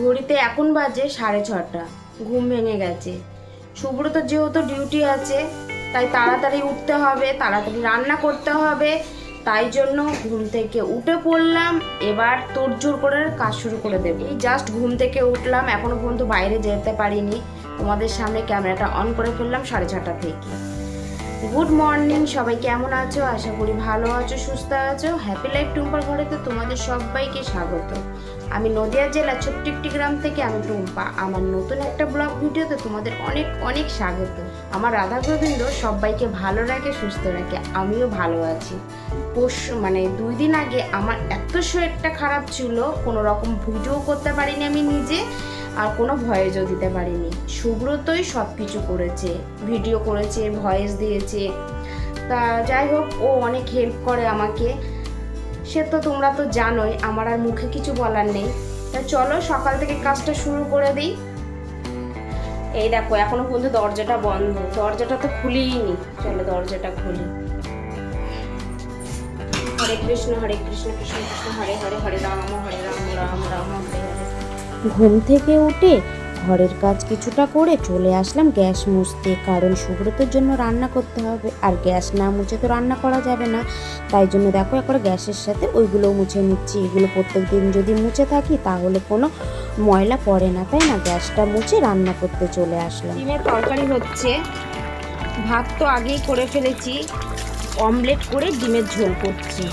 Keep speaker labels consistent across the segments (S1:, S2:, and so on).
S1: ঘড়িতে এখন বাজে সাড়ে ছটা ঘুম ভেঙে গেছে সুব্রত যেহেতু ডিউটি আছে তাই তাড়াতাড়ি উঠতে হবে তাড়াতাড়ি রান্না করতে হবে তাই জন্য ঘুম থেকে উঠে পড়লাম এবার তোড়জোড় করে কাজ শুরু করে দেব এই জাস্ট ঘুম থেকে উঠলাম এখনও পর্যন্ত বাইরে যেতে পারিনি তোমাদের সামনে ক্যামেরাটা অন করে ফেললাম সাড়ে ছটা থেকে গুড মর্নিং সবাই কেমন আছো আশা করি ভালো আছো সুস্থ আছো হ্যাপি লাইফ টুম্পার ঘরেতে তোমাদের সবাইকে স্বাগত আমি নদিয়া জেলা ছোট্ট একটি গ্রাম থেকে আমি টুম্পা আমার নতুন একটা ব্লগ ভিডিওতে তোমাদের অনেক অনেক স্বাগত আমার রাধা গোবিন্দ সবাইকে ভালো রাখে সুস্থ রাখে আমিও ভালো আছি পরশু মানে দুই দিন আগে আমার এত শরীরটা খারাপ ছিল কোনো রকম ভিডিও করতে পারিনি আমি নিজে আর কোনো ভয়েসও দিতে পারিনি সুব্রতই সব কিছু করেছে ভিডিও করেছে ভয়েস দিয়েছে তা যাই হোক ও অনেক হেল্প করে আমাকে সে তো তোমরা তো জানোই আমার আর মুখে কিছু বলার নেই তা চলো সকাল থেকে কাজটা শুরু করে দিই এই দেখো এখনো পর্যন্ত দরজাটা বন্ধ দরজাটা তো নি চলো দরজাটা খুলি হরে কৃষ্ণ হরে কৃষ্ণ কৃষ্ণ কৃষ্ণ হরে হরে হরে রাম হরে রাম রাম রাম ঘুম থেকে উঠে ঘরের কাজ কিছুটা করে চলে আসলাম গ্যাস মুছতে কারণ সুব্রতের জন্য রান্না করতে হবে আর গ্যাস না মুছে তো রান্না করা যাবে না তাই জন্য দেখো একবার গ্যাসের সাথে ওইগুলো মুছে নিচ্ছি এগুলো প্রত্যেক দিন যদি মুছে থাকি তাহলে কোনো ময়লা পড়ে না তাই না গ্যাসটা মুছে রান্না করতে চলে আসলাম ডিমের তরকারি হচ্ছে ভাত তো আগেই করে ফেলেছি অমলেট করে ডিমের ঝোল করছি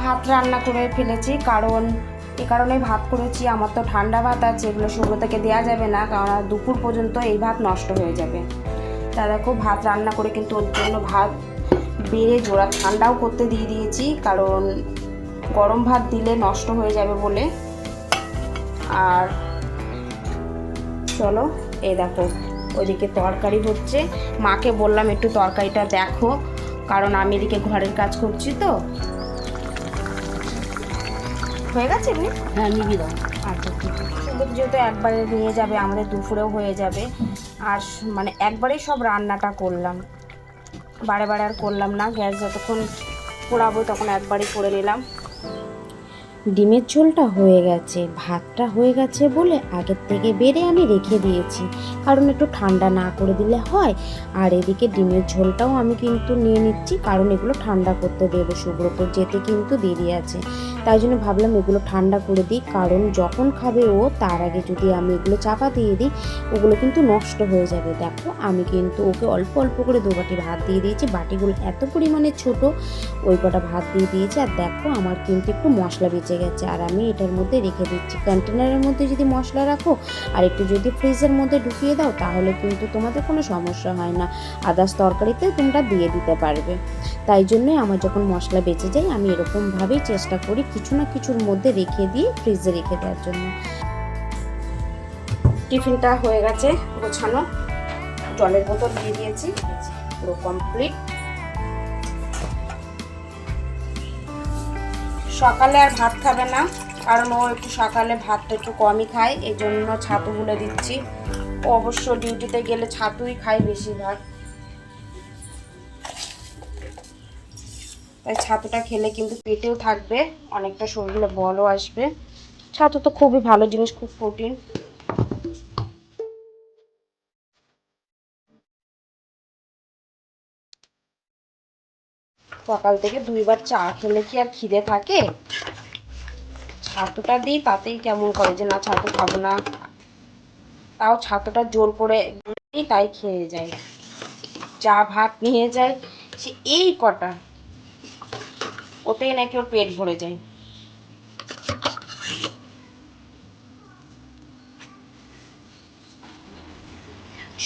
S1: ভাত রান্না করে ফেলেছি কারণ এ কারণে ভাত করেছি আমার তো ঠান্ডা ভাত আছে এগুলো সুব্রতকে দেওয়া যাবে না কারণ দুপুর পর্যন্ত এই ভাত নষ্ট হয়ে যাবে তা দেখো ভাত রান্না করে কিন্তু ওর জন্য ভাত বেড়ে জোড়া ঠান্ডাও করতে দিয়ে দিয়েছি কারণ গরম ভাত দিলে নষ্ট হয়ে যাবে বলে আর চলো এ দেখো ওইদিকে তরকারি হচ্ছে মাকে বললাম একটু তরকারিটা দেখো কারণ আমি এদিকে ঘরের কাজ করছি তো হয়ে গেছে এমনি
S2: হ্যাঁ নিবি দাও আচ্ছা
S1: যেহেতু একবারে নিয়ে যাবে আমাদের দুপুরেও হয়ে যাবে আর মানে একবারেই সব রান্নাটা করলাম বারে বারে আর করলাম না গ্যাস যতক্ষণ পোড়াবো তখন একবারই করে নিলাম ডিমের ঝোলটা হয়ে গেছে ভাতটা হয়ে গেছে বলে আগের থেকে বেড়ে আমি রেখে দিয়েছি কারণ একটু ঠান্ডা না করে দিলে হয় আর এদিকে ডিমের ঝোলটাও আমি কিন্তু নিয়ে নিচ্ছি কারণ এগুলো ঠান্ডা করতে দেবো সুব্রত যেতে কিন্তু দেরি আছে তাই জন্য ভাবলাম এগুলো ঠান্ডা করে দিই কারণ যখন খাবে ও তার আগে যদি আমি এগুলো চাপা দিয়ে দিই ওগুলো কিন্তু নষ্ট হয়ে যাবে দেখো আমি কিন্তু ওকে অল্প অল্প করে দু বাটি ভাত দিয়ে দিয়েছি বাটিগুলো এত পরিমাণে ছোট ওই কটা ভাত দিয়ে দিয়েছি আর দেখো আমার কিন্তু একটু মশলা বেঁচে গেছে আর আমি এটার মধ্যে রেখে দিচ্ছি কন্টেনারের মধ্যে যদি মশলা রাখো আর একটু যদি ফ্রিজের মধ্যে ঢুকিয়ে দাও তাহলে কিন্তু তোমাদের কোনো সমস্যা হয় না আদার্স তরকারিতে তোমরা দিয়ে দিতে পারবে তাই জন্যই আমার যখন মশলা বেঁচে যায় আমি এরকমভাবেই চেষ্টা করি কিছু না কিছুর মধ্যে রেখে দিয়ে ফ্রিজে রেখে দেওয়ার জন্য টিফিনটা হয়ে গেছে গোছানো জলের বোতল দিয়ে দিয়েছি পুরো কমপ্লিট সকালে আর ভাত খাবে না কারণ ও একটু সকালে ভাতটা একটু কমই খায় এই জন্য ছাতু গুলে দিচ্ছি ও অবশ্য ডিউটিতে গেলে ছাতুই খায় বেশিরভাগ তাই ছাতুটা খেলে কিন্তু পেটেও থাকবে অনেকটা শরীরে বলও আসবে ছাতু তো খুবই ভালো জিনিস খুব প্রোটিন সকাল থেকে দুইবার চা খেলে কি আর খিদে থাকে ছাতুটা দিই তাতেই কেমন করে যে না ছাতু খাবো না তাও ছাতুটা জোর করে তাই খেয়ে যায় চা ভাত নিয়ে যায় সে এই কটা ওতেই নাকি ওর পেট ভরে যায়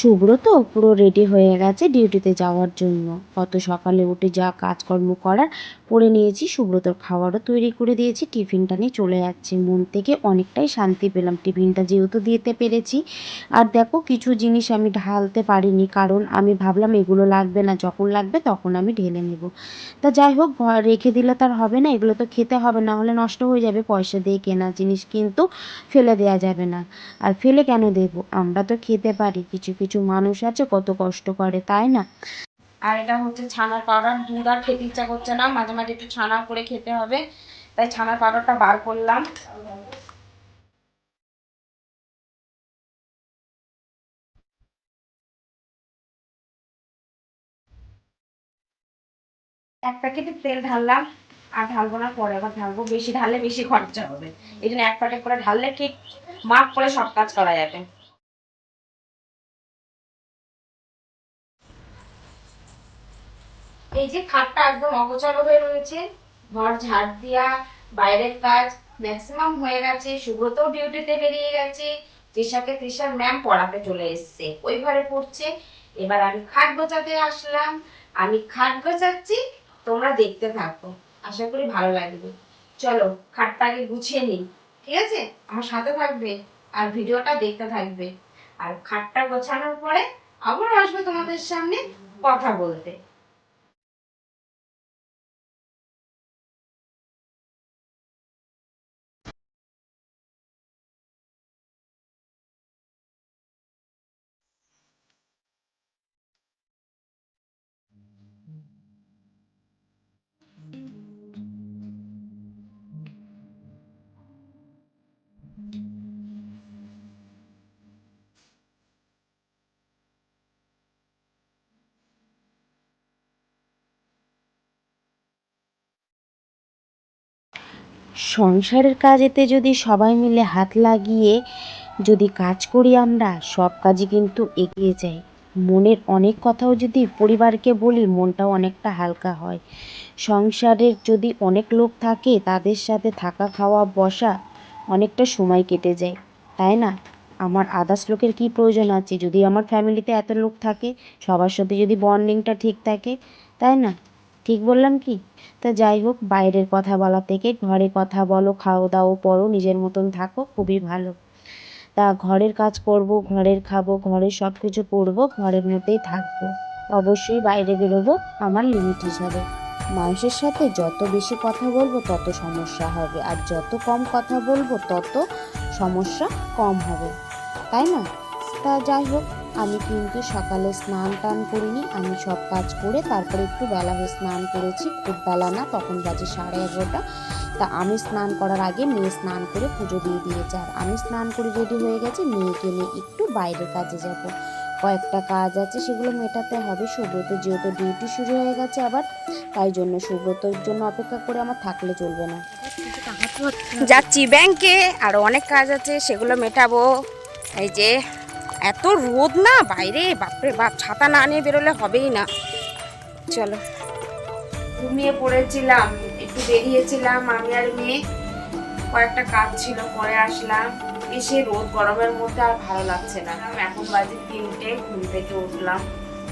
S1: সুব্রত পুরো রেডি হয়ে গেছে ডিউটিতে যাওয়ার জন্য কত সকালে উঠে যা কাজকর্ম করার পরে নিয়েছি সুব্রতর খাবারও তৈরি করে দিয়েছি টিফিনটা নিয়ে চলে যাচ্ছে মন থেকে অনেকটাই শান্তি পেলাম টিফিনটা যেহেতু দিতে পেরেছি আর দেখো কিছু জিনিস আমি ঢালতে পারিনি কারণ আমি ভাবলাম এগুলো লাগবে না যখন লাগবে তখন আমি ঢেলে নেব তা যাই হোক রেখে দিলে তার হবে না এগুলো তো খেতে হবে না হলে নষ্ট হয়ে যাবে পয়সা দিয়ে কেনা জিনিস কিন্তু ফেলে দেওয়া যাবে না আর ফেলে কেন দেবো আমরা তো খেতে পারি কিছু কিছু মানুষ আছে কত কষ্ট করে তাই না আর এটা হচ্ছে ছানার পাউডার দুধ আর খেতে ইচ্ছা করছে না মাঝে মাঝে একটু ছানা করে খেতে হবে তাই ছানার পাউডারটা বার করলাম এক প্যাকেটে তেল ঢাললাম আর ঢালবো না পরে আবার ঢালবো বেশি ঢাললে বেশি খরচা হবে এই জন্য এক প্যাকেট করে ঢাললে ঠিক মাপ করে সব কাজ করা যাবে এই যে খাটটা একদম অগোছালো হয়ে রয়েছে ঘর ঝাড় দেওয়া বাইরের কাজ ম্যাক্সিমাম হয়ে গেছে সুব্রতও ডিউটিতে বেরিয়ে গেছে তৃষাকে তৃষার ম্যাম পড়াতে চলে এসছে ওই ঘরে পড়ছে এবার আমি খাট গোছাতে আসলাম আমি খাট গোছাচ্ছি তোমরা দেখতে থাকো আশা করি ভালো লাগবে চলো খাটটা আগে গুছিয়ে নিই ঠিক আছে আমার সাথে থাকবে আর ভিডিওটা দেখতে থাকবে আর খাটটা গোছানোর পরে আবার আসবো তোমাদের সামনে কথা বলতে সংসারের কাজেতে যদি সবাই মিলে হাত লাগিয়ে যদি কাজ করি আমরা সব কাজই কিন্তু এগিয়ে যাই মনের অনেক কথাও যদি পরিবারকে বলি মনটাও অনেকটা হালকা হয় সংসারের যদি অনেক লোক থাকে তাদের সাথে থাকা খাওয়া বসা অনেকটা সময় কেটে যায় তাই না আমার আদার্স লোকের কী প্রয়োজন আছে যদি আমার ফ্যামিলিতে এত লোক থাকে সবার সাথে যদি বন্ডিংটা ঠিক থাকে তাই না ঠিক বললাম কি তা যাই হোক বাইরের কথা বলা থেকে ঘরে কথা বলো খাও দাও পরো নিজের মতন থাকো খুবই ভালো তা ঘরের কাজ করব ঘরের খাবো ঘরের সব কিছু করবো ঘরের মধ্যেই থাকবো অবশ্যই বাইরে বেরোবো আমার লিমিট হিসাবে মানুষের সাথে যত বেশি কথা বলবো তত সমস্যা হবে আর যত কম কথা বলবো তত সমস্যা কম হবে তাই না তা যাই হোক আমি কিন্তু সকালে স্নান টান করিনি আমি সব কাজ করে তারপরে একটু বেলা হয়ে স্নান করেছি খুব বেলা না তখন বাজে সাড়ে এগারোটা তা আমি স্নান করার আগে মেয়ে স্নান করে পুজো দিয়ে দিয়েছে আর আমি স্নান করে রেডি হয়ে গেছি মেয়েকে নিয়ে একটু বাইরের কাজে যাব কয়েকটা কাজ আছে সেগুলো মেটাতে হবে সুব্রত যেহেতু ডিউটি শুরু হয়ে গেছে আবার তাই জন্য সুব্রতর জন্য অপেক্ষা করে আমার থাকলে চলবে না যাচ্ছি ব্যাংকে আর অনেক কাজ আছে সেগুলো মেটাবো এই যে এত রোদ না বাইরে বাপরে বাপ ছাতা না নিয়ে বেরোলে হবেই না চলো ঘুমিয়ে পড়েছিলাম একটু বেরিয়েছিলাম আমি আর মেয়ে কয়েকটা কাজ ছিল পরে আসলাম এসে রোদ গরমের মধ্যে আর ভালো লাগছে না এখন বাজে তিনটে ঘুম থেকে উঠলাম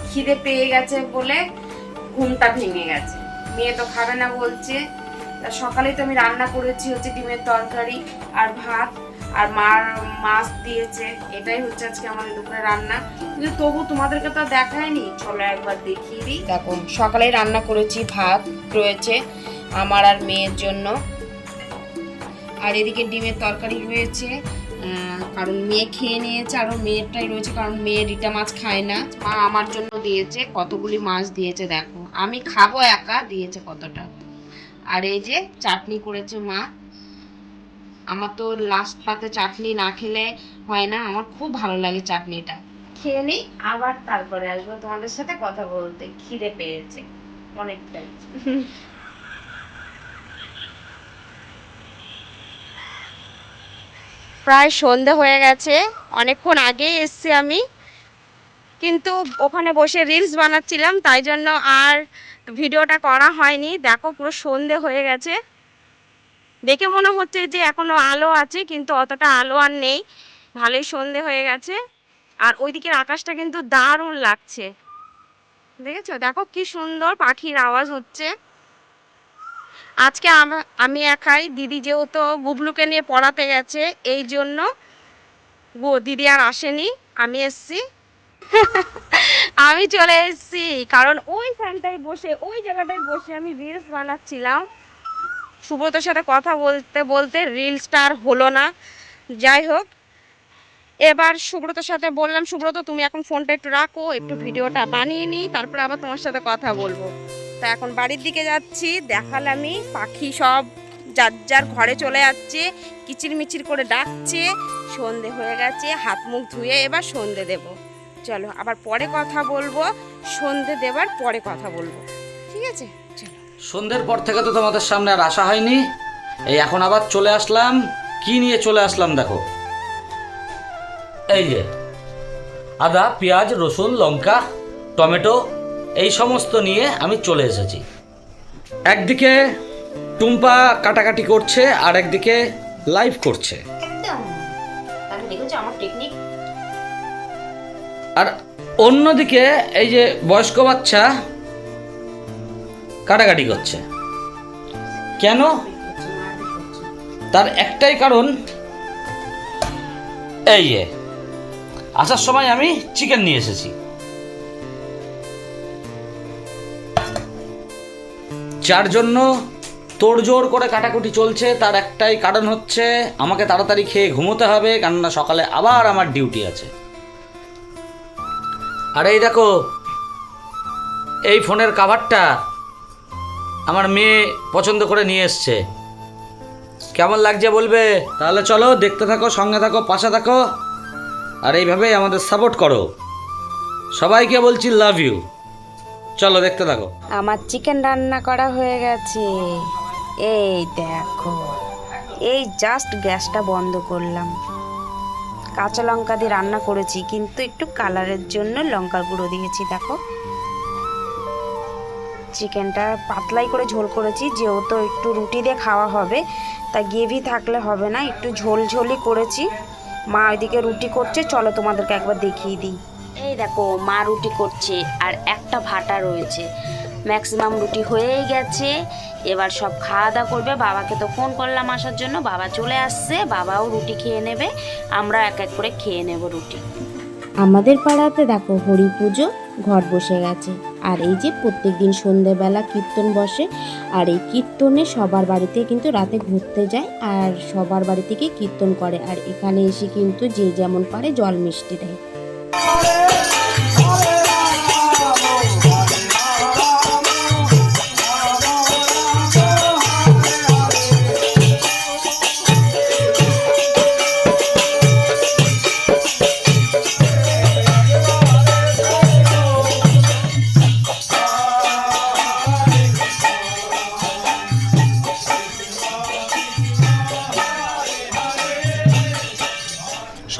S1: খিদে পেয়ে গেছে বলে ঘুমটা ভেঙে গেছে মেয়ে তো খাবে না বলছে সকালে তো আমি রান্না করেছি হচ্ছে ডিমের তরকারি আর ভাত আর মার মাছ দিয়েছে এটাই হচ্ছে আজকে আমাদের দুপুরে রান্না কিন্তু তবু তোমাদেরকে তো দেখায়নি চলো একবার দেখিয়ে দিই দেখো সকালে রান্না করেছি ভাত রয়েছে আমার আর মেয়ের জন্য আর এদিকে ডিমের তরকারি রয়েছে কারণ মেয়ে খেয়ে নিয়েছে আরও মেয়েরটাই রয়েছে কারণ মেয়ে রিটা মাছ খায় না মা আমার জন্য দিয়েছে কতগুলি মাছ দিয়েছে দেখো আমি খাবো একা দিয়েছে কতটা আর এই যে চাটনি করেছে মা আমার তো লাস্ট পাতে চাটনি না খেলে হয় না আমার খুব ভালো লাগে চাটনিটা খেয়ে নিই আবার তারপরে আসবো তোমাদের সাথে কথা বলতে খিদে পেয়েছে অনেকটাই প্রায় সন্ধে হয়ে গেছে অনেকক্ষণ আগে এসছি আমি কিন্তু ওখানে বসে রিলস বানাচ্ছিলাম তাই জন্য আর ভিডিওটা করা হয়নি দেখো পুরো সন্ধে হয়ে গেছে দেখে মনে হচ্ছে যে এখনও আলো আছে কিন্তু অতটা আলো আর নেই ভালোই সন্ধে হয়ে গেছে আর ওইদিকের আকাশটা কিন্তু দারুণ লাগছে দেখেছো দেখো কি সুন্দর পাখির আওয়াজ হচ্ছে আজকে আমি একাই দিদি যেহেতু গুবলুকে নিয়ে পড়াতে গেছে এই জন্য দিদি আর আসেনি আমি এসছি আমি চলে এসেছি কারণ ওই ফ্যানটায় বসে ওই জায়গাটায় বসে আমি রিলস বানাচ্ছিলাম সুব্রতর সাথে কথা বলতে বলতে রিলসটা আর হলো না যাই হোক এবার সুব্রতর সাথে বললাম সুব্রত তুমি এখন ফোনটা একটু রাখো একটু ভিডিওটা বানিয়ে নিই তারপরে আবার তোমার সাথে কথা বলবো তা এখন বাড়ির দিকে যাচ্ছি আমি পাখি সব যার যার ঘরে চলে যাচ্ছে কিচিরমিচির করে ডাকছে সন্ধে হয়ে গেছে হাত মুখ ধুয়ে এবার সন্ধে দেবো চলো আবার পরে কথা বলবো সন্ধে দেবার পরে কথা বলবো ঠিক আছে
S3: সন্ধ্যের পর থেকে তো তোমাদের সামনে আর আসা হয়নি এই এখন আবার চলে আসলাম কি নিয়ে চলে আসলাম দেখো এই যে আদা পেঁয়াজ রসুন লঙ্কা টমেটো এই সমস্ত নিয়ে আমি চলে এসেছি একদিকে টুম্পা কাটাকাটি করছে আর একদিকে লাইভ করছে একদম আমার টেকনিক আর অন্যদিকে এই যে বয়স্ক বাচ্চা কাটাকাটি করছে কেন তার একটাই কারণ এই যে আসার সময় আমি চিকেন নিয়ে এসেছি যার জন্য তোড়জোড় করে কাটাকুটি চলছে তার একটাই কারণ হচ্ছে আমাকে তাড়াতাড়ি খেয়ে ঘুমোতে হবে কেননা সকালে আবার আমার ডিউটি আছে আর এই দেখো এই ফোনের কাভারটা আমার মেয়ে পছন্দ করে নিয়ে এসছে কেমন লাগছে বলবে তাহলে চলো দেখতে থাকো সঙ্গে থাকো পাশে থাকো আর এইভাবেই আমাদের সাপোর্ট করো সবাইকে বলছি লাভ ইউ চলো দেখতে থাকো
S1: আমার চিকেন রান্না করা হয়ে গেছে এই দেখো এই জাস্ট গ্যাসটা বন্ধ করলাম কাঁচা লঙ্কা দিয়ে রান্না করেছি কিন্তু একটু কালারের জন্য লঙ্কার গুঁড়ো দিয়েছি দেখো চিকেনটা পাতলাই করে ঝোল করেছি যেহেতু একটু রুটি দিয়ে খাওয়া হবে তা গ্রেভি থাকলে হবে না একটু ঝোল ঝোলই করেছি মা ওইদিকে রুটি করছে চলো তোমাদেরকে একবার দেখিয়ে দিই এই দেখো মা রুটি করছে আর একটা ভাটা রয়েছে ম্যাক্সিমাম রুটি হয়েই গেছে এবার সব খাওয়া দাওয়া করবে বাবাকে তো ফোন করলাম আসার জন্য বাবা চলে আসছে বাবাও রুটি খেয়ে নেবে আমরা এক এক করে খেয়ে নেব রুটি আমাদের পাড়াতে দেখো হরি পুজো ঘর বসে গেছে আর এই যে প্রত্যেক দিন সন্ধেবেলা কীর্তন বসে আর এই কীর্তনে সবার বাড়িতে কিন্তু রাতে ঘুরতে যায় আর সবার বাড়ি থেকে কীর্তন করে আর এখানে এসে কিন্তু যে যেমন পারে জল মিষ্টি দেয়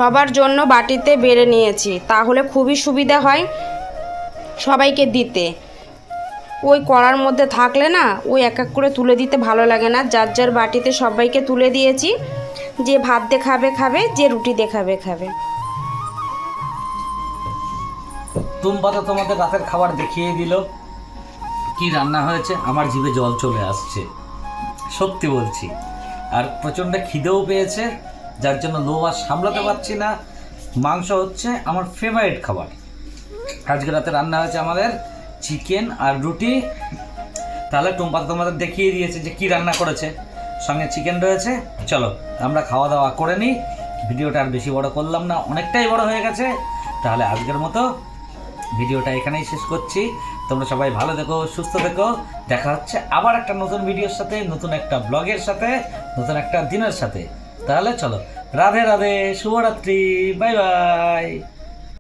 S1: সবার জন্য বাটিতে বেড়ে নিয়েছি তাহলে খুবই সুবিধা হয় সবাইকে দিতে ওই কড়ার মধ্যে থাকলে না ওই এক এক করে তুলে দিতে ভালো লাগে না যার যার বাটিতে সবাইকে তুলে দিয়েছি যে ভাত দেখাবে খাবে খাবে যে রুটি দেখাবে খাবে খাবে
S3: তুমপাতা তোমাদের রাতের খাবার দেখিয়ে দিল কি রান্না হয়েছে আমার জিভে জল চলে আসছে সত্যি বলছি আর প্রচণ্ড খিদেও পেয়েছে যার জন্য লো সামলাতে হ্যাঁ। পারছি না মাংস হচ্ছে আমার ফেভারিট খাবার আজকে রাতে রান্না হয়েছে আমাদের চিকেন আর রুটি তাহলে টুম্পা তোমাদের দেখিয়ে দিয়েছে যে কি রান্না করেছে সঙ্গে চিকেন রয়েছে চলো আমরা খাওয়া দাওয়া করে নিই ভিডিওটা আর বেশি বড় করলাম না অনেকটাই বড় হয়ে গেছে তাহলে আজকের মতো ভিডিওটা এখানেই শেষ করছি তোমরা সবাই ভালো দেখো সুস্থ দেখো দেখা হচ্ছে আবার একটা নতুন ভিডিওর সাথে নতুন একটা ব্লগের সাথে নতুন একটা দিনের সাথে তাহলে চলো রাধে রাধে শুভরাত্রি বাই বাই